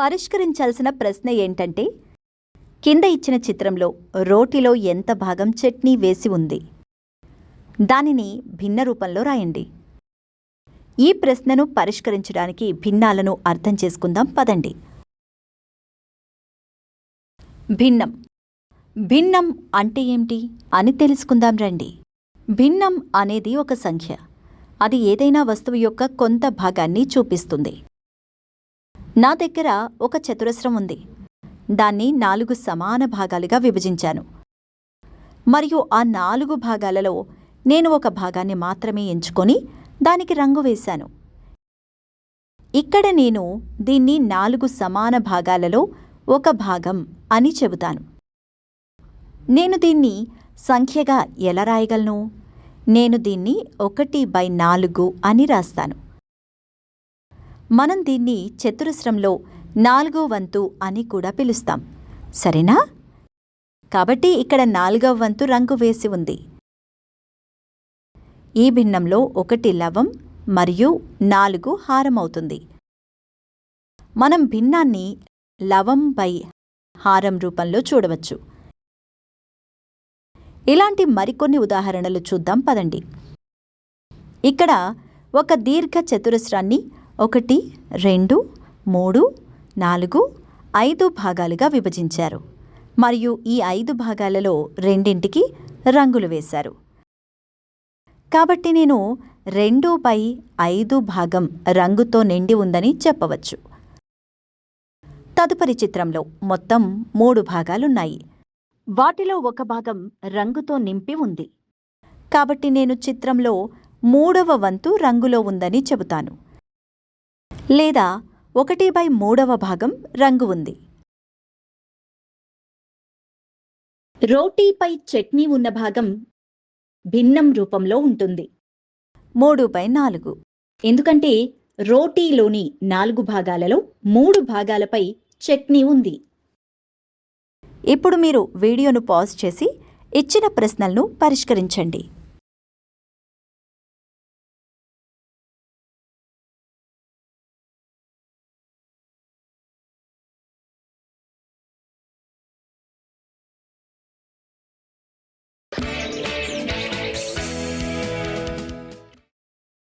పరిష్కరించాల్సిన ప్రశ్న ఏంటంటే కింద ఇచ్చిన చిత్రంలో రోటిలో ఎంత భాగం చట్నీ వేసి ఉంది? దానిని భిన్న రూపంలో రాయండి. ఈ ప్రశ్నను పరిష్కరించడానికి భిన్నాలను అర్థం చేసుకుందాం పదండి. భిన్నం. భిన్నం అంటే ఏమిటి అని తెలుసుకుందాం రండి. భిన్నం అనేది ఒక సంఖ్య. అది ఏదైనా వస్తువు యొక్క కొంత భాగాన్ని చూపిస్తుంది. నా దగ్గర ఒక చతురస్రం ఉంది. దాన్ని నాలుగు సమాన భాగాలుగా విభజించాను. మరియు ఆ నాలుగు భాగాలలో నేను ఒక భాగాన్ని మాత్రమే ఎంచుకొని దానికి రంగు వేశాను. ఇక్కడ నేను దీన్ని నాలుగు సమాన భాగాలలో ఒక భాగం అని చెబుతాను. నేను దీన్ని సంఖ్యగా ఎలా రాయగలను? నేను దీన్ని ఒకటి బై నాలుగు అని రాస్తాను. మనం దీన్ని చతురస్రంలో నాలుగో వంతు అని కూడా పిలుస్తాం. సరేనా? కాబట్టి ఇక్కడ నాలుగవ వంతు రంగు వేసి ఉంది. ఈ భిన్నంలో ఒకటి లవం మరియు నాలుగు హారం అవుతుంది మనం భిన్నాన్ని లవం బై హారం రూపంలో చూడవచ్చు. ఇలాంటి మరికొన్ని ఉదాహరణలు చూద్దాం పదండి. ఇక్కడ ఒక దీర్ఘ చతురస్రాన్ని ఒకటి రెండు మూడు నాలుగు ఐదు భాగాలుగా విభజించారు. మరియు ఈ ఐదు భాగాలలో రెండింటికి రంగులు వేశారు. కాబట్టి నేను రెండు బై ఐదు భాగం రంగుతో నిండి ఉందని చెప్పవచ్చు. తదుపరి చిత్రంలో మొత్తం మూడు భాగాలున్నాయి. వాటిలో ఒక భాగం రంగుతో నింపి ఉంది. కాబట్టి నేను చిత్రంలో మూడవ వంతు రంగులో ఉందని చెబుతాను. లేదా ఒకటి బై మూడవ భాగం రంగు ఉంది. రోటీపై చట్నీ ఉన్న భాగం భిన్నం రూపంలో ఉంటుంది. మూడు బై నాలుగు. ఎందుకంటే రోటీలోని నాలుగు భాగాలలో మూడు భాగాలపై చట్నీ ఉంది. ఇప్పుడు మీరు వీడియోను పాజ్ చేసి ఇచ్చిన ప్రశ్నలను పరిష్కరించండి.